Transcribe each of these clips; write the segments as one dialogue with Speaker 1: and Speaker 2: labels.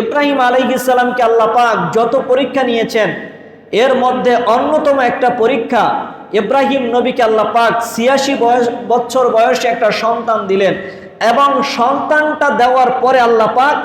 Speaker 1: ইব্রাহিম আলাইহিসাল্লামকে আল্লাহ পাক যত পরীক্ষা নিয়েছেন, এর মধ্যে অন্যতম একটা পরীক্ষা ইব্রাহিম নবীকে আল্লাহ পাক ছিয়াশি বয়স, বছর বয়সে একটা সন্তান দিলেন এবং সন্তানটা দেওয়ার পরে আল্লাহ পাক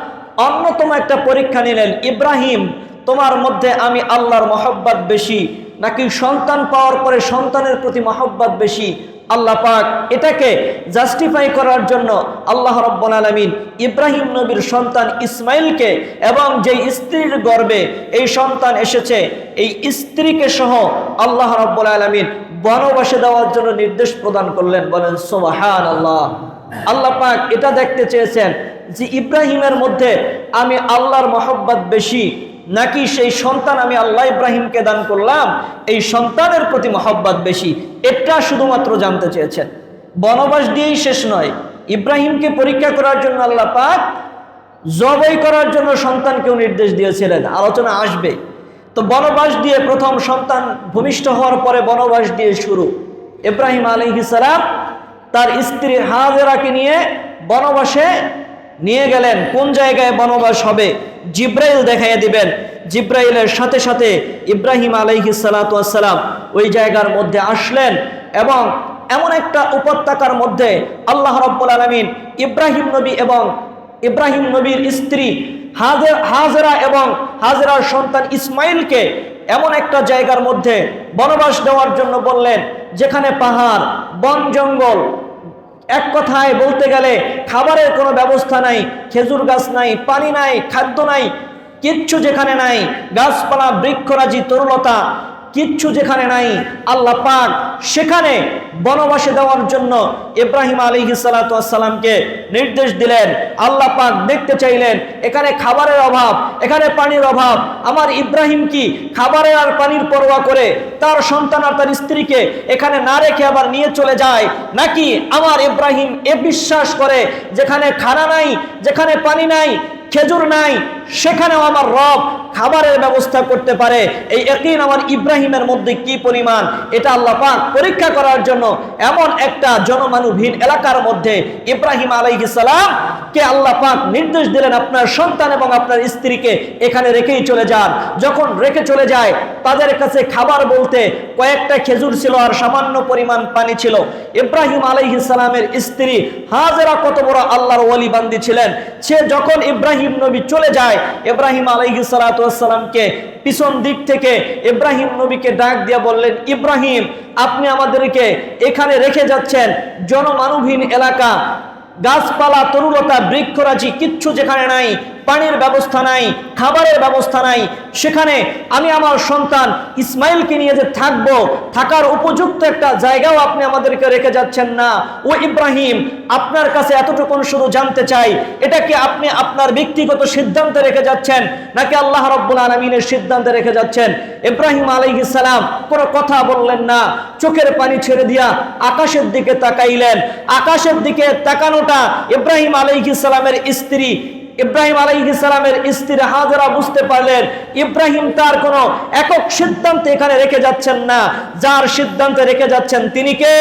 Speaker 1: অন্যতম একটা পরীক্ষা নিলেন, ইব্রাহিম, তোমার মধ্যে আমি আল্লাহর মহব্বত বেশি, নাকি সন্তান পাওয়ার পরে সন্তানের প্রতি মহব্বত বেশি? আল্লাহ পাক এটাকে জাস্টিফাই করার জন্য আল্লাহ রব্বুল আলমিন ইব্রাহিম নবীর সন্তান ইসমাইলকে এবং যে স্ত্রীর গর্বে এই সন্তান এসেছে, এই স্ত্রীকে সহ আল্লাহ রব্বুল আলমিন বনবাসে দেওয়ার জন্য নির্দেশ প্রদান করলেন, বলেন সোবাহান আল্লাহ আল্লাহ পাক এটা দেখতে চেয়েছেন যে ইব্রাহিমের মধ্যে আমি আল্লাহর মহব্বত বেশি নাকি সেই সন্তান আমি আল্লাহ ইব্রাহিমকে দান করলাম? এই সন্তানের প্রতি মহব্বত বেশি। এটা শুধুমাত্র জানতে চেয়েছেন। বনবাস দিয়েই শেষ নয়। ইব্রাহিমকে পরীক্ষা করার জন্য আল্লাহ পাক জবাই করার জন্য সন্তানকেও নির্দেশ দিয়েছিলেন। আলোচনা আসবে। তো বনবাস দিয়ে প্রথম সন্তান ভূমিষ্ঠ হওয়ার পরে বনবাস দিয়ে শুরু। ইব্রাহিম আলী আলহিসাম তার স্ত্রী হাজেরাকে নিয়ে বনবাসে নিয়ে গেলেন, কোন জায়গায় বনবাস হবে? জিব্রাইল দেখাইয়া দিবেন। জিব্রাইলের সাথে সাথে ইব্রাহিম আলাইহি সালাতাম ওই জায়গার মধ্যে আসলেন এবং এমন একটা উপত্যকার মধ্যে আল্লাহ রব্বুল আলমিন ইব্রাহিম নবী এবং ইব্রাহিম নবীর স্ত্রী হাজের হাজরা এবং হাজরার সন্তান ইসমাইলকে এমন একটা জায়গার মধ্যে বনবাস দেওয়ার জন্য বললেন, যেখানে পাহাড়, বন জঙ্গল এক কথায় বলতে গেলে খাবারের কোনো ব্যবস্থা নাই, খেজুর গাছ নাই, পানি নাই, খাদ্য নাই, কিচ্ছু যেখানে নাই, গাছপালা, বৃক্ষরাজি, তরুলতা কিচ্ছু যেখানে নাই, আল্লাহ পাক সেখানে বনবাসে দেওয়ার জন্য ইব্রাহিম আলী সালাতামকে নির্দেশ দিলেন। আল্লাহ পাক দেখতে চাইলেন, এখানে খাবারের অভাব, এখানে পানির অভাব। আমার ইব্রাহিম কি খাবারের আর পানির পরোয়া করে তার সন্তান আর তার স্ত্রীকে এখানে না রেখে আবার নিয়ে চলে যায়? নাকি আমার ইব্রাহিম এ বিশ্বাস করে, যেখানে খানা নাই, যেখানে পানি নাই, খেজুর নাই সেখানেও আমার রব খাবারের ব্যবস্থা করতে পারে। এই একদিন আমার ইব্রাহিমের মধ্যে কি পরিমাণ? এটা আল্লাহ পাক পরীক্ষা করার জন্য এমন একটা জনমানুভীন এলাকার মধ্যে ইব্রাহিম আলাইহিসালাম কে আল্লাহ পাক নির্দেশ দিলেন আপনার সন্তান এবং আপনার স্ত্রীকে এখানে রেখেই চলে যান। যখন রেখে চলে যায়, তাদের কাছে খাবার বলতে কয়েকটা খেজুর ছিল আর সামান্য পরিমাণ পানি ছিল। ইব্রাহিম আলাইহিসালামের স্ত্রী হাজেরা কত বড় আল্লাহর ওয়ালি বান্দি ছিলেন। সে যখন ইব্রাহিম নবী চলে যায় ইব্রাহিম আলাইহি সালাতামকে পিছন দিক থেকে ইব্রাহিম নবীকে ডাক দিয়ে বললেন, ইব্রাহিম, আপনি আমাদেরকে এখানে রেখে যাচ্ছেন। জনমানবহীন এলাকা, গাছপালা, তরুলতা, বৃক্ষরাজি কিচ্ছু যেখানে নাই। পানির ব্যবস্থা নাই, খাবারের ব্যবস্থা নাই। সেখানে আমি আমার সন্তান ইসমাইলকে নিয়ে যে থাকব, থাকার উপযুক্ত একটা জায়গাও আপনি আমাদেরকে রেখে যাচ্ছেন না। ও ইব্রাহিম, আপনার কাছে এতটুকুন শুধু জানতে চাই, এটা কি আপনি আপনার ব্যক্তিগত সিদ্ধান্তে রেখে যাচ্ছেন, নাকি আল্লাহ রব্বুল আলমিনের সিদ্ধান্তে রেখে যাচ্ছেন? ইব্রাহিম আলাইহি সালাম কোনো কথা বললেন না, চোখের পানি ছেড়ে দিয়া আকাশের দিকে তাকাইলেন। আকাশের দিকে তাকানোটা ইব্রাহিম আলাইহি সালামের স্ত্রী ইব্রাহিম আলাইহিসালামের স্ত্রী হাজরা বুঝতে পারলেন ইব্রাহিম তার কোনো একক সিদ্ধান্ত এখানে রেখে যাচ্ছেন না। যার সিদ্ধান্তে রেখে যাচ্ছেন তিনি কে?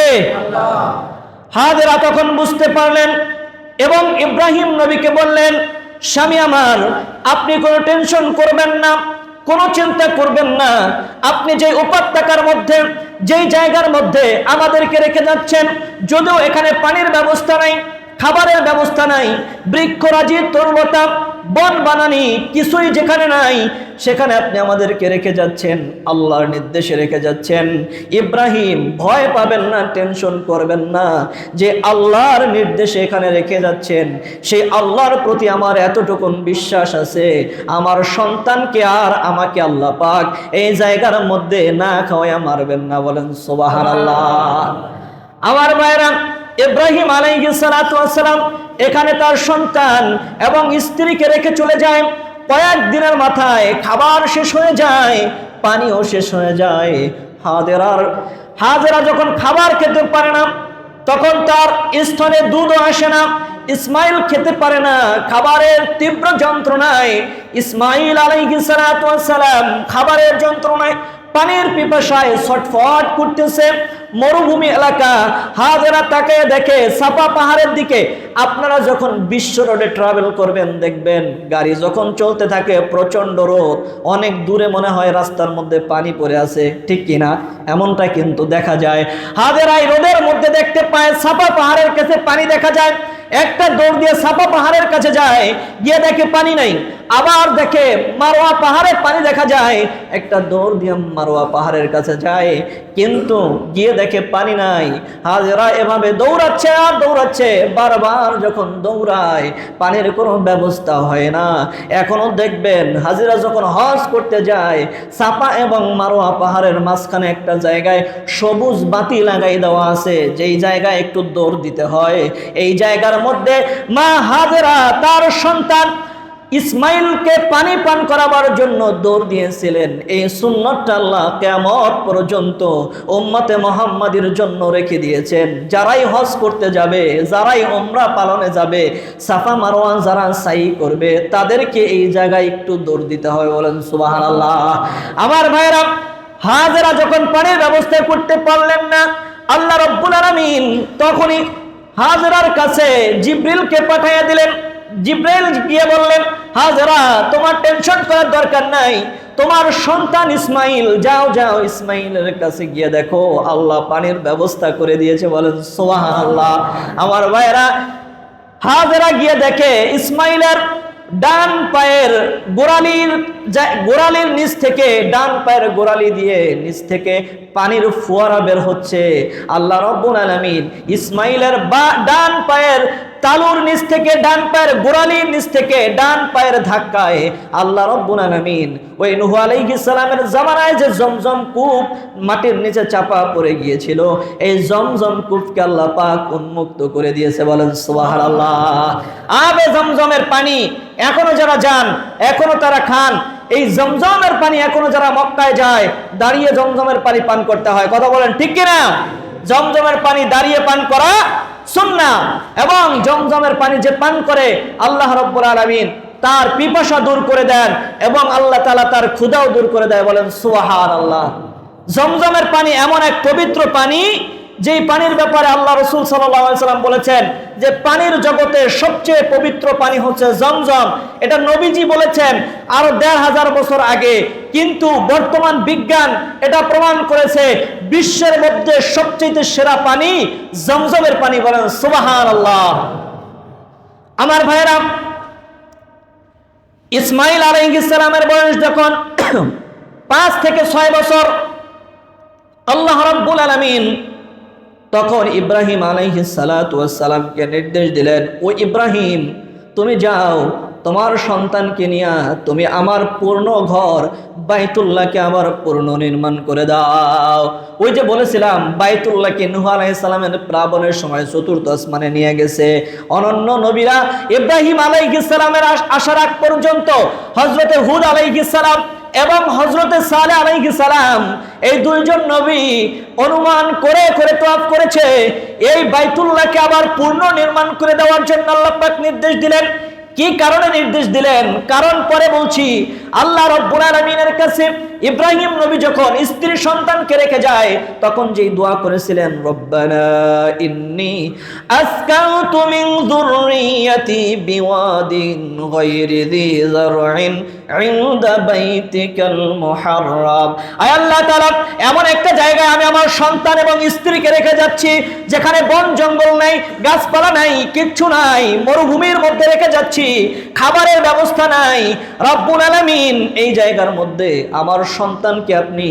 Speaker 1: হাজরা তখন বুঝতে পারলেন এবং ইব্রাহিম নবীকে বললেন স্বামী আমার আপনি কোনো টেনশন করবেন না কোনো চিন্তা করবেন না। আপনি যে উপত্যকার মধ্যে যেই জায়গার মধ্যে আমাদেরকে রেখে যাচ্ছেন যদিও এখানে পানির ব্যবস্থা নাই খাবারের ব্যবস্থা নাই, বৃক্ষরাজি, তরুলতা, বন বানানি কিছুই যেখানে নাই, সেখানে আপনি আমাদেরকে রেখে যাচ্ছেন, আল্লাহর নির্দেশে রেখে যাচ্ছেন। ইব্রাহিম ভয় পাবেন না, টেনশন করবেন না, যে আল্লাহর নির্দেশে এখানে রেখে যাচ্ছেন। সেই আল্লাহর প্রতি আমার এতটুকুন বিশ্বাস আছে, আমার সন্তানকে আর আমাকে আল্লাহ পাক এই জায়গার মধ্যে না খাওয়াইয়া মারবেন না, বলেন সোবাহার আল্লাহ আমার মায়েরা ইব্রাহিম আলাইসালাম এখানে তার সন্তান এবং স্ত্রীকে রেখে চলে যায়। কয়েক দিনের মাথায় খাবার শেষ হয়ে যায়, পানিও শেষ হয়ে যায়। হাজেরার, হাজেরা যখন খাবার খেতে পারে না, তখন তার স্থলে দুধও আসে না, ইসমাইল খেতে পারে না, খাবারের তীব্র যন্ত্রণায় ইসমাইল আলাইহিসালাম খাবারের যন্ত্রণায় পানির পিপাসায় ছটফট করতেছে। মরুভূমি এলাকা, হাজারা তাকে দেখে সাপা পাহাড়ের দিকে। আপনারা যখন বিশ্ব রোডে ট্রাভেল করবেন, দেখবেন গাড়ি যখন চলতে থাকে প্রচণ্ড রোদ। অনেক দূরে মনে হয় রাস্তার মধ্যে পানি পড়ে আছে, ঠিক কিনা এমনটা কিন্তু দেখা যায়। হাজারাই রোদের মধ্যে দেখতে পায় সাপা পাহাড়ের কাছে পানি দেখা যায়। একটা দৌড় দিয়ে সাপা পাহাড়ের কাছে যায়, গিয়ে দেখে পানি নাই। আবার দেখে মারোয়া পাহাড়ে পানি দেখা যায়। একটা দৌড় দিয়ে মারোয়া পাহাড়ের কাছে যায়, কিন্তু গিয়ে দেখে পানি নাই। হাজেরা এভাবে দৌড়াচ্ছে আর দৌড়াচ্ছে। বারবার যখন দৌড়ায়, পানির কোনো ব্যবস্থা হয় না। এখনও দেখবেন, হাজিরা যখন হজ করতে যায়, সাপা এবং মারোয়া পাহাড়ের মাঝখানে একটা জায়গায় সবুজ বাতি লাগাই দেওয়া আছে। যেই জায়গায় একটু দৌড় দিতে হয়, এই জায়গার মধ্যে মা হাজেরা, তার সন্তান ইসমাইলকে পানি পান করাবার জন্য দৌড় দিয়েছিলেন। এই সুন্নতটা আল্লাহ কেমত পর্যন্ত উম্মতে মোহাম্মদের জন্য রেখে দিয়েছেন। যারাই হজ করতে যাবে, যারাই ওমরা পালনে যাবে, সাফা মারোয়ান যারা সাই করবে, তাদেরকে এই জায়গায় একটু দৌড় দিতে হবে বলেন সুবাহান আল্লাহ আমার ভাইরা হাজারা যখন পানির ব্যবস্থা করতে পারলেন না, আল্লাহ রব্বুল আলামিন তখনই হাজরার কাছে জিব্রিলকে পাঠাইয়া দিলেন। জিব্রাইল গিয়ে বললেন, হাজরা, তোমার টেনশন করার দরকার নাই। তোমার সন্তান ইসমাইল, যাও যাও, ইসমাইলের কাছে গিয়ে দেখো। আল্লাহ পানির ব্যবস্থা করে দিয়েছে বলেন সোহা আল্লাহ আমার ভাইরা হাজরা গিয়ে দেখে, ইসমাইলের ডান পায়ের গোড়ালির গোড়ালির নিচ থেকে, ডান পায়ের গোড়ালি দিয়ে নিচ থেকে পানির ফোয়ারা বের হচ্ছে। আল্লাহ রব্বুল আলামিন ইসমাইলের বা, ডান পায়ের তালুর নিচ থেকে, ডান পায়ের গোড়ালির নিচ থেকে, ডান পায়ের ধাক্কায় আল্লাহ রব্বুল আলামিন ওই নূহ আলাইহিস সালামের জামানায় যে জমজম কূপ মাটির নিচে চাপা পড়ে গিয়েছিল, এই জমজম কূপকে আল্লাহ পাক উন্মুক্ত করে দিয়েছে বলেন সুবহানাল্লাহ। আবে জমজমের পানি, এখনও যারা যান, এখনও তারা খান এই জমজমের পানি এখনও যারা মক্কায় যায়, দাঁড়িয়ে জমজমের পানি পান করতে হয়। কথা বলেন ঠিক কিনা? জমজমের পানি দাঁড়িয়ে পান করা সুন্না। এবং জমজমের পানি যে পান করে, আল্লাহ রব্বুল আলামিন তার পিপাসা দূর করে দেন এবং আল্লাহ তাআলা তার ক্ষুধাও দূর করে দেয়। বলেন সুবহান আল্লাহ জমজমের পানি এমন এক পবিত্র পানি যেই পানির ব্যাপারে আল্লাহ রসুল সাল্লাম বলেছেন যে পানির জগতে সবচেয়ে পবিত্র পানি হচ্ছে জমজম, এটা নবীজি বলেছেন আরও দেড় হাজার বছর আগে। কিন্তু বর্তমান বিজ্ঞান এটা প্রমাণ করেছে, বিশ্বের মধ্যে সবচেয়ে সেরা পানি জমজমের পানি বলেন সুবাহান আল্লাহ আমার ভাইরা ইসমাইল আলাইহিসসালামের বয়স যখন পাঁচ থেকে ছয় বছর, আল্লাহ রাব্বুল আলামিন তখন ইব্রাহিম আলাইহিসসালামকে নির্দেশ দিলেন, ও ইব্রাহিম, তুমি যাও, তোমার সন্তানকে নিয়ে তুমি আমার পূর্ণ ঘর বাইতুল্লাহকে আবার পূর্ণ নির্মাণ করে দাও। ওই যে বলেছিলাম, বাইতুল্লাহকে নুহ আলাইসালামের প্লাবনের সময় চতুর্থ আসমানে নিয়ে গেছে। অনন্য নবীরা ইব্রাহিম আলাইহিসসালামের আস- আসার আগ পর্যন্ত হজরতে হুদ আলাইহিসসালাম এবং হজরতে সালে আলাইকি সালাম, এই দুইজন নবী অনুমান করে করে তোয়াফ করেছে, এই বাইতুল্লাহকে আবার পূর্ণ নির্মাণ করে দেওয়ার জন্য আল্লাপাক নির্দেশ দিলেন। কি কারণে নির্দেশ দিলেন? কারণ পরে বলছি, আল্লাহ রব্বুল আলমিনের কাছে ইব্রাহিম নবী যখন স্ত্রী সন্তানকে রেখে যায়, তখন যেই দোয়া করেছিলেন, রব্বানা ইন্নি আসকাউতু মিন যুররিয়াতি বিওয়াদিন গায়রি ইনদা বাইতিকাল মুহাররাম। আয় আল্লাহ তাআলা, এমন একটা জায়গায় আমি আমার সন্তান এবং স্ত্রীকে রেখে যাচ্ছি, যেখানে বন জঙ্গল নাই, গাছপালা নাই, কিচ্ছু নাই, মরুভূমির মধ্যে রেখে যাচ্ছি, খাবারের ব্যবস্থা নাই। রব্বুল আলামিন এই জায়গার মধ্যে আমার সন্তানকে আপনি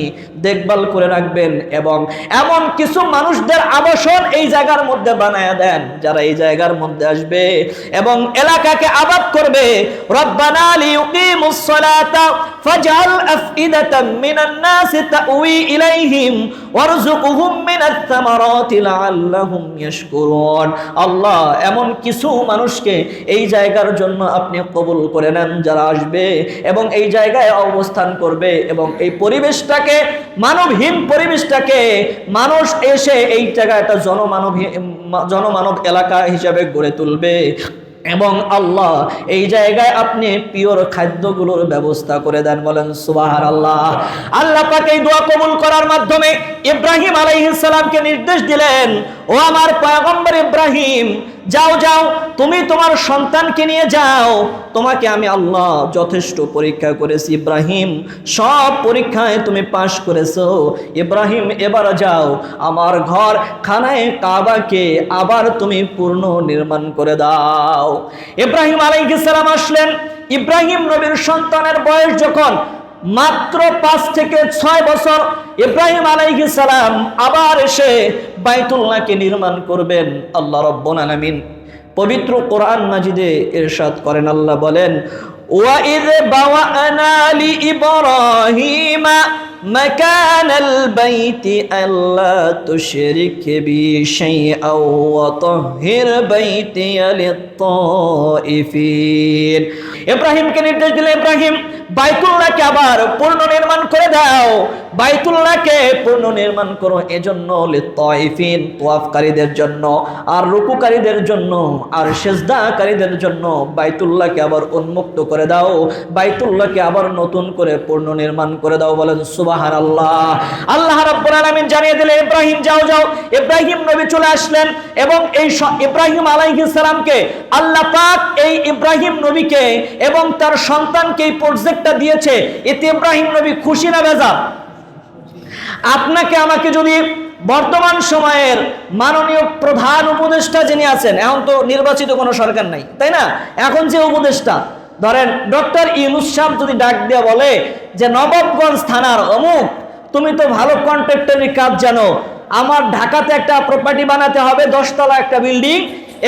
Speaker 1: দেখভাল করে রাখবেন এবং এমন কিছু মানুষদের আবাসন এই জায়গার মধ্যে বানায়া দেন, যারা এই জায়গার মধ্যে আসবে এবং এলাকাকে আবাদ করবে। আল্লাহ এমন কিছু মানুষকে এই জায়গার জন্য আপনি কবুল করে নেন, যারা আসবে এবং এই জায়গায় অবস্থান করবে এবং এই পরিবেশটাকে, মানবহীন পরিবেশটাকে মানুষ এসে এই জায়গায় একটা জনমানব জনমানব এলাকা হিসাবে গড়ে তুলবে। এবং আল্লাহ এই জায়গায় আপনি পিওর খাদ্যগুলোর ব্যবস্থা করে দেন। বলেন সুবাহার আল্লাহ আল্লাহ পাকে এই দোয়া কবুল করার মাধ্যমে ইব্রাহিম আলাইহিস সালামকে নির্দেশ দিলেন, ও আমার পয়গম্বর ইব্রাহিম যাও যাও, তুমি তোমার সন্তানকে নিয়ে যাও। তোমাকে আমি আল্লাহ যথেষ্ট পরীক্ষা করেছি, ইব্রাহিম। সব পরীক্ষায় তুমি পাশ করেছ। ইব্রাহিম, এবার যাও। আমার ঘর খানায় কাবাকে আবার তুমি পূর্ণ নির্মাণ করে দাও। ইব্রাহিম আলাইহিস সালাম আসলেন। ইব্রাহিম নবীর সন্তানের বয়স যখন মাত্র পাঁচ থেকে ছয় বছর, ইব্রাহিম আলাইহিস সালাম আবার এসে বাইতুল্লাহকে নির্মাণ করবেন আল্লাহ রব্বুল আলামিন পবিত্র কোরআন মাজিদে ইরশাদ করেন আল্লাহ বলেন ওয়াইদ বাওয়ানা লি ইব্রাহিমা مكان البيت ألا تشرك بي شيئا وطهر بيتي للطائفين ইব্রাহিমকে নির্দেশ দিলে ইব্রাহিম বাইতুল্লাহকে আবার করে দাও। বাইতুল্লাহকে পূর্ণ নির্মাণ করো এজন্য তোয়াফকারীদের জন্য, আর রুকুকারীদের জন্য, আর সেজদাকারীদের জন্য বাইতুল্লাহকে আবার উন্মুক্ত করে দাও। বাইতুল্লাহকে আবার নতুন করে করে দাও বলেন সুবাহান আল্লাহ আল্লাহ রাব্বুল আলামিন জানিয়ে দিলে ইব্রাহিম, যাও যাও। ইব্রাহিম নবী চলে আসলেন এবং এই ইব্রাহিম আলাইহিস সালামকে আল্লাহ পাক এই ইব্রাহিম নবীকে এবং তার সন্তানকে এই প্রজেক্টটা দিয়েছে। এতে ইব্রাহিম নবী খুশি না বেজার? আপনাকে আমাকে যদি বর্তমান সময়ের মাননীয় প্রধান উপদেষ্টা যিনি আছেন, এখন তো নির্বাচিত কোনো সরকার নাই, তাই না? এখন যে উপদেষ্টা, ধরেন ডক্টর ইউনুস সাহেব যদি ডাক দিয়ে বলে যে নবাবগঞ্জ থানার অমুক, তুমি তো ভালো কন্ট্রাক্টরের কাজ জানো, আমার ঢাকাতে একটা প্রপার্টি বানাতে হবে, দশতলা একটা বিল্ডিং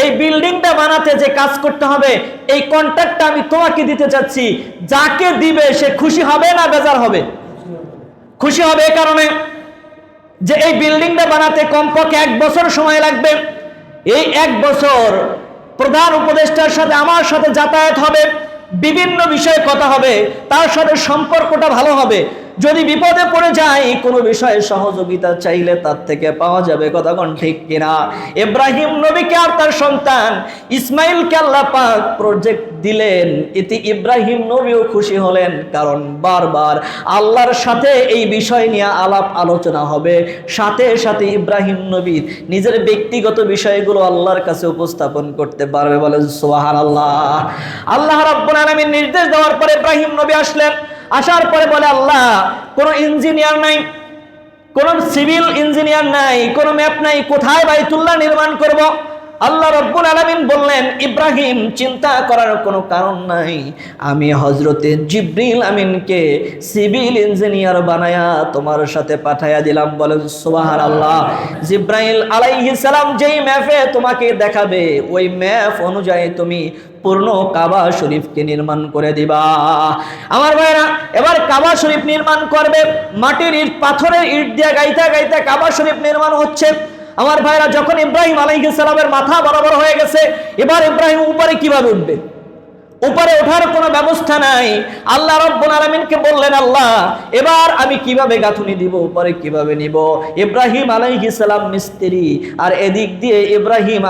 Speaker 1: এই বিল্ডিংটা বানাতে যে কাজ করতে হবে, এই কন্ট্রাক্টটা আমি তোমাকে দিতে চাচ্ছি। যাকে দিবে সে খুশি হবে না বেজার হবে? খুশি হবে এ কারণে যে এই বিল্ডিংটা বানাতে কমপক্ষে এক বছর সময় লাগবে। এই এক বছর প্রধান উপদেষ্টার সাথে আমার সাথে যাতায়াত হবে, বিভিন্ন বিষয়ে কথা হবে, তার সাথে সম্পর্কটা ভালো হবে। যদি বিপদে পড়ে যায়, কোনো বিষয়ে সহযোগিতা চাইলে তার থেকে পাওয়া যাবে, কথা কোন ঠিক কিনা? ইব্রাহিম নবীকে আর তার সন্তান ইসমাইলকে আল্লাহ পাক প্রজেক্ট দিলেন। এতে ইব্রাহিম নবীও খুশি হলেন, কারণ বারবার আল্লাহর সাথে এই বিষয় নিয়ে আলাপ আলোচনা হবে। সাথে সাথে ইব্রাহিম নবী নিজের ব্যক্তিগত বিষয়গুলো আল্লাহর কাছে উপস্থাপন করতে পারবে বলেন সোহান আল্লাহ আল্লাহ রাব্বুল আলামিন নির্দেশ দেওয়ার পরে ইব্রাহিম নবী আসলেন। আসার পরে বলে, আল্লাহ, কোনো ইঞ্জিনিয়ার নাই, কোন সিভিল ইঞ্জিনিয়ার নাই, কোন ম্যাপ নাই, কোথায় বাইতুল্লাহ নির্মাণ করব? আল্লাহ রব্বুল আলামিন বললেন, ইব্রাহিম, চিন্তা করার কোনো কারণ নাই। আমি হজরতে জিব্রিল আমিনকে সিভিল ইঞ্জিনিয়ার বানায়া তোমার সাথে পাঠাইয়া দিলাম। বলেন সুবাহান আল্লাহ জিব্রাহিল আলাইহিস সালাম যেই ম্যাপে তোমাকে দেখাবে, ওই ম্যাপ অনুযায়ী তুমি পূর্ণ কাবা শরীফকে নির্মাণ করে দিবা। আমার ভাইরা, এবার কাবা শরীফ নির্মাণ করবে, মাটির ইট, পাথরের ইট দিয়ে গাইতে গাইতে কাবা শরীফ নির্মাণ হচ্ছে। আমার ভাইরা যখন ইব্রাহিম আলাইহিস সালামের মাথা বরাবর হয়ে গেছে, এবার ইব্রাহিম উপরে কীভাবে উঠবে? উপরে ওঠার কোনো ব্যবস্থা নাই। আল্লাহ রব্বুল আলামিনকে বললেন, আল্লাহ, এবার আমি কীভাবে গাঁথুনি দিব, উপরে কীভাবে নিব? ইব্রাহিম সালাম মিস্ত্রি, আর এদিক দিয়ে ইব্রাহিম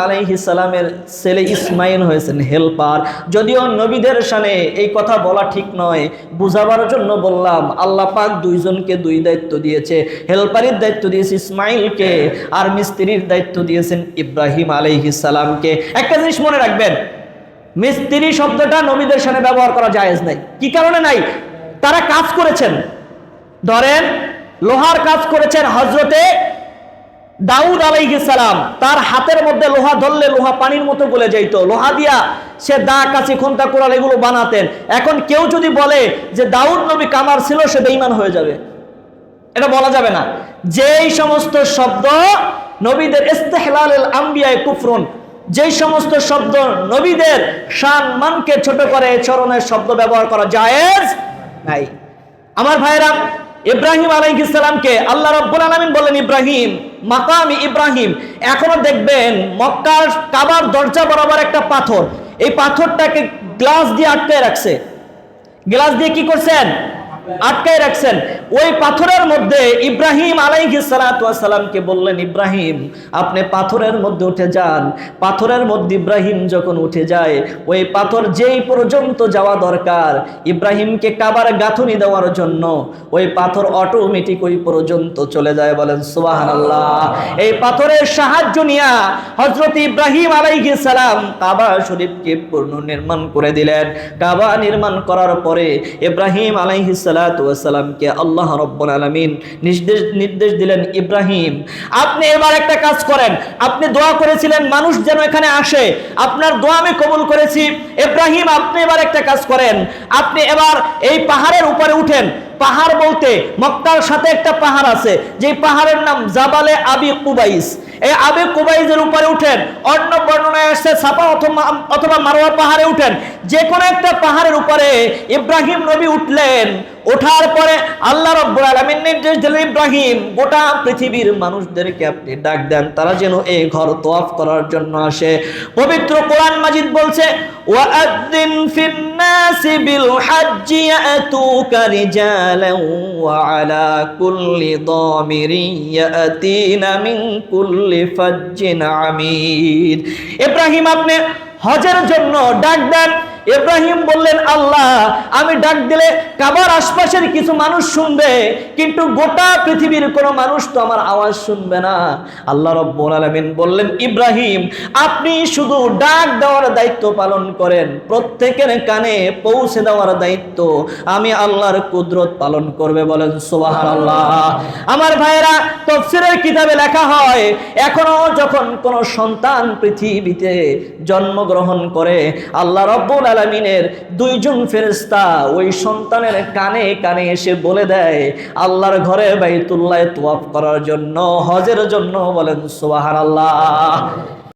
Speaker 1: সালামের ছেলে ইসমাইল হয়েছেন হেল্পার। যদিও নবীদের সানে এই কথা বলা ঠিক নয়, বুঝাবার জন্য বললাম, আল্লাহ পাক দুইজনকে দুই দায়িত্ব দিয়েছে। হেল্পারের দায়িত্ব দিয়েছে ইসমাইলকে, আর মিস্ত্রির দায়িত্ব দিয়েছেন ইব্রাহিম সালামকে। একটা জিনিস মনে রাখবেন মিস্ত্রি শব্দটা নবীদের সামনে ব্যবহার করা জায়েজ নাই। কি কারণে নাই? তারা কাজ করেছেন। ধরেন, লোহার কাজ করেছেন হজরতে দাউদ সালাম। তার হাতের মধ্যে লোহা ধরলে লোহা পানির মতো গলে যাইত। লোহা দিয়া সে দা কাছে খুন্তা কোরাল এগুলো বানাতেন। এখন কেউ যদি বলে যে দাউদ নবী কামার ছিল, সে বেঈমান হয়ে যাবে। এটা বলা যাবে না। যেই সমস্ত শব্দ নবীদের ইস্তেহলাল আম্বিয়ায় কুফরুন যেই সমস্ত শব্দ নবীদের সম্মানকে ছোট করে চরণের শব্দ ব্যবহার করা জায়েজ নাই। আমার ভাইরা ইব্রাহিম আলাইহিস সালামকে আল্লাহ রাব্বুল আলামিন বললেন ইব্রাহিম, মাকামি ইব্রাহিম, এখনও দেখবেন মক্কার কাবার দরজা বরাবর একটা পাথর। এই পাথরটাকে গ্লাস দিয়ে আটকে রাখছে। গ্লাস দিয়ে কি করছেন? আটকায় রাখছেন। ওই পাথরের মধ্যে ইব্রাহিম আলাইহি সালামকে বললেন, ইব্রাহিম, আপনি পাথরের মধ্যে উঠে যান। পাথরের মধ্যে ইব্রাহিম যখন উঠে যায়, ওই পাথর যেই পর্যন্ত যাওয়া দরকার, ইব্রাহিমকে কাবার গাঁথুনি দেওয়ার জন্য, ওই পাথর অটোমেটিক ওই পর্যন্ত চলে যায় বলেন, সুবহানাল্লাহ। এই পাথরের সাহায্য নিয়া হযরত ইব্রাহিম আলাইহিস সালাম কাবা শরীফকে পূর্ণ নির্মাণ করে দিলেন। কাবা নির্মাণ করার পরে ইব্রাহিম আলাইহিস সালাতু ওয়াস সালামকে আল্লাহ রাব্বুল আলামিন নির্দেশ নির্দেশ দিলেন, ইব্রাহিম, আপনি এবার একটা কাজ করেন। আপনি দোয়া করেছিলেন, মানুষ যেন এখানে আসে। আপনার দোয়া আমি কবুল করেছি। ইব্রাহিম, আপনি এবার একটা কাজ করেন। আপনি এবার এই পাহাড়ের উপরে উঠেন। পাহাড় বলতে সাথে একটা পাহাড় আছে যে পাহাড়ের নাম জাবালে আবি কুবাইস। এই আবি কুবাইসের উপরে উঠেন। অন্য বর্ণনায় আসছে, সাপা অথবা অথবা মারোয়া পাহাড়ে উঠেন। যে কোনো একটা পাহাড়ের উপরে ইব্রাহিম নবী উঠলেন। ওঠার পরে আল্লাহ রব্বুল আলামিন নির্দেশ দিলেন, ইব্রাহিম, গোটা পৃথিবীর মানুষদেরকে আপনি ডাক দেন। তারা যেন এই ঘর তোয়াফ করার জন্য আসে। পবিত্র কোরআন মাজিদ বলছে ওয়াআদ্দিন ফিন্নাসি বিল হাজ্জি ইয়াতুকা রিজালান ওয়া আলা কুল্লি দামিরিন ইয়াতিনা মিন কুল্লি ফাজ্জিন আমিদ ইব্রাহিম, আপনি হজের জন্য ডাক দেন। ইব্রাহিম বললেন, আল্লাহ, আমি ডাক দিলে কাবার আশপাশের কিছু মানুষ শুনবে, কিন্তু গোটা পৃথিবীর কোনো মানুষ তো আমার আওয়াজ শুনবে না। আল্লাহ রব্বুল আলামিন বললেন, ইব্রাহিম, আপনি শুধু ডাক দেওয়ার দায়িত্ব পালন করেন, প্রত্যেকের কানে পৌঁছে দেওয়ার দায়িত্ব। আমি আল্লাহর কুদরত পালন করবে বলেন, সুবহানাল্লাহ। আমার ভাইয়েরা, তফসিরের কিতাবে লেখা হয়, এখনও যখন কোনো সন্তান পৃথিবীতে জন্মগ্রহণ করে, আল্লাহ রব্বুল আলমিনের দুইজন ফেরেস্তা ওই সন্তানের কানে কানে এসে বলে দেয়, আল্লাহর ঘরে বাইতুল্লায় তোয়াফ করার জন্য, হজের জন্য বলেন সোহার আল্লাহ